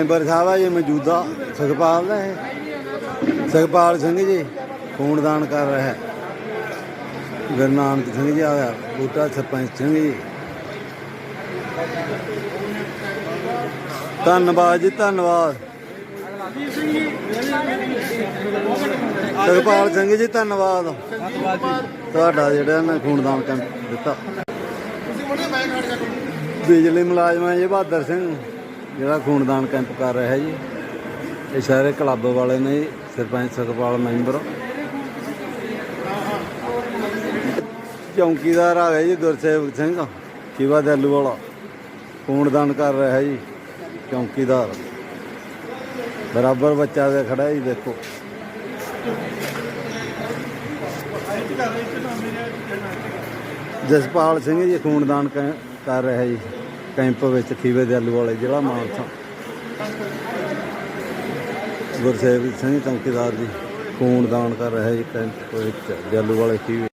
Member ਸਾਹਿਬ ਆ ਜੀ ਮੌਜੂਦਾ ਸੁਖਪਾਲ ਦਾ ਇਹ। ਸੁਖਪਾਲ ਸਿੰਘ ਜੀ ਖੂਨਦਾਨ ਕਰ ਰਿਹਾ ਹੈ। ਗੁਰੂ ਨਾਨਕ ਸਿੰਘ ਜੀ ਆ ਬੂਟਾ ਸਰਪੰਚ ਸਿੰਘ ਜੀ। ਧੰਨਵਾਦ ਜੀ ਧੰਨਵਾਦ। ਸੁਖਪਾਲ ਸਿੰਘ ਜੀ ਧੰਨਵਾਦ। ਤੁਹਾਡਾ ਜਿਹੜਾ ਨਾ ਖੂਨਦਾਨ ਦਿੱਤਾ। ਬਿਜਲੀ ਮੁਲਾਜ਼ਮ ਜੀ ਬਹਾਦਰ ਸਿੰਘ। ਜਿਹੜਾ ਖੂਨਦਾਨ ਕੈਂਪ ਕਰ ਰਿਹਾ ਜੀ, ਇਹ ਸਾਰੇ ਕਲੱਬ ਵਾਲੇ ਨੇ ਜੀ, ਸਰਪੰਚ ਸਤਪਾਲ ਮੈਂਬਰ। ਚੌਂਕੀਦਾਰ ਆ ਗਿਆ ਜੀ ਗੁਰਸੇਵਕ ਸਿੰਘ ਖੀਵਾ ਦੈਲੂ ਵਾਲਾ। ਖੂਨਦਾਨ ਕਰ ਰਿਹਾ ਜੀ, ਚੌਂਕੀਦਾਰ। ਬਰਾਬਰ ਬੱਚਾ ਦੇ ਖੜਾ ਜੀ, ਦੇਖੋ। ਜਸਪਾਲ ਸਿੰਘ ਜੀ ਖੂਨਦਾਨ ਕ- ਕਰ ਰਿਹਾ ਜੀ। ਕੈਂਪ ਵਿੱਚ ਖੀਵੇ ਦੇ ਆਲੂ ਵਾਲੇ ਜ਼ਿਲ੍ਹਾ ਮਾਨਸਾ ਗੁਰਸੇਵ ਸਿੰਘ ਚੌਕੀਦਾਰ ਜੀ, ਖੂਨਦਾਨ ਕਰ ਰਿਹਾ ਜੀ ਕੈਂਪ ਵਿੱਚ ਜੱਲੂ ਵਾਲੇ ਖੀਵੇ।